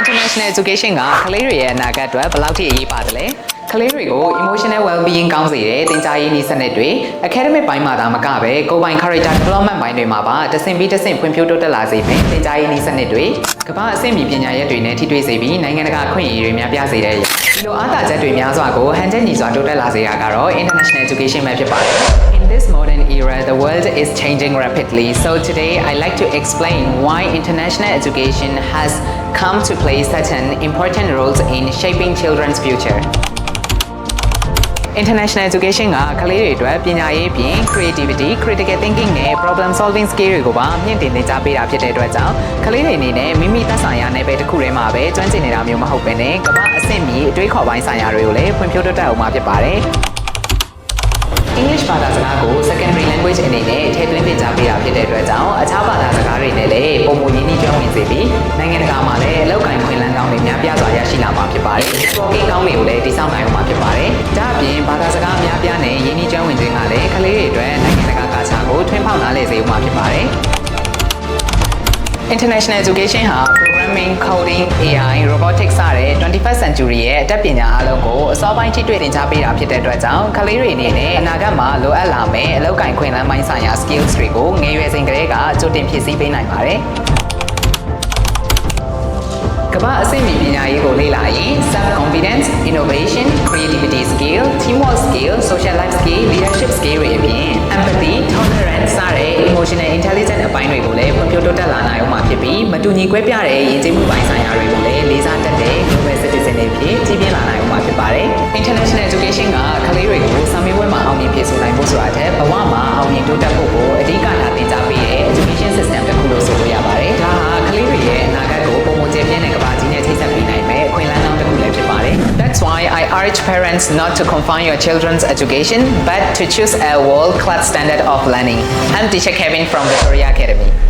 International Education ကကလေးတွေရဲ့အနာဂတ်အတွက်ဘယ်လောက်ထိအရေးပါတယ်လဲ ကလေးတွေကို emotional well-being ကောင်းစေတဲ့သင်ကြားရေးနည်းစနစ်တွေ academic ဘိုင်းမှာသာမကပဲကိုယ်ပိုင် character development ဘိုင်းတွေမှာပါတဆင့်ပြီးတဆင့်ဖွံ့ဖြိုးတိုးတက်လာစေမယ်သင်ကြားရေးနည်းစနစ်တွေကမ္ဘာအဆင့်မီပညာရပ်တွေနဲ့ထိတွေ့စေပြီးနိုင်ငံတကာအခွင့်အရေးတွေများပြားစေတဲ့ဒီလိုအားသာချက်တွေများစွာကိုဟန်ချက်ညီစွာတိုးတက်လာစေတာကတော့ international education ပဲဖြစ်ပါတယ် In this modern era, the world is changing rapidly. So today, I'd like to explain why international education has come to play such an important role in shaping children's future. International education ကကလေးတွေအတွက်ပညာရေးပြင် creativity, critical thinking နဲ့ problem solving skill တွေကိုပါမြင့်တင်သင်ကြားပေးတာဖြစ်တဲ့အတွက်ကြောင့်ကလေးတွေအနေနဲ့မိမိသက်ဆိုင်ရာနယ်ပယ်တစ်ခုထဲမှာပဲကျွမ်းကျင်နေတာမျိုးမဟုတ်ဘဲနဲ့ကမ္ဘာအဆင့်မီအတွေးခေါ်ပိုင်းဆိုင်ရာတွေကိုလည်းဖွံ့ဖြိုးတိုးတက်အောင်မှာဖြစ်ပါတယ်။ English ဘာသာစကားကို secondary language အနေနဲ့ထည့်သွင်းသင်ကြားပေးတာဖြစ်တဲ့အတွက်ကြောင့်အခြားဘာသာစကားတွေနဲ့လည်းပုံမှန်ရင်းနှီးကျွမ်းဝင်စေပြီးနိုင်ငံတကာမှာလည်းအလောက်ကိုင်းခွင့်လန်းကောင်းတွေများပြားစွာရရှိလာမှာဖြစ်ပါတယ်။ networking ကောင်းတွေကိုလည်းတည်ဆောက်နိုင် နဲ့ရင်းနှီးကျွမ်းဝင်ခြင်းကလည်းကလေးတွေအတွက်နိုင်ငံတကာကာချာကိုထွန်းပေါက်နားလည်စေအောင်မှာဖြစ်ပါတယ်။ International Education ဟာ Programming, Coding, AI, Robotics စတဲ့ 21st century ရဲ့အတတ်ပညာအလုံးကိုအစောပိုင်းထိတွေ့သင်ကြားပေးတာဖြစ်တဲ့အတွက်ကြောင့်ကလေးတွေအနေနဲ့အနာဂတ်မှာလိုအပ်လာမယ့်အလောက်ကိုင်ခွင့်လန်းပိုင်းဆိုင်ရာ skills တွေကိုငယ်ရွယ်စဉ်ကတည်းကကြိုတင်ဖြည့်ဆည်းပေးနိုင်ပါတယ်။ကမ္ဘာအဆင့်မီပညာရေးကိုလေ့လာရင် self confidence innovation creativity skill teamwork skill social life skill leadership skill တွေအပြင် empathy tolerance စတဲ့ emotional intelligence အပိုင်းတွေကိုလည်းဖွံ့ဖြိုးတိုးတက်လာနိုင်အောင်မှာဖြစ်ပြီးမတူညီကွဲပြားတဲ့ယဉ်ကျေးမှုပိုင်းဆိုင်ရာတွေကိုလည်းလေးစား That's why I urge parents not to confine your children's education but to choose a world-class standard of learning. I'm teacher Kevin from Victoria Academy.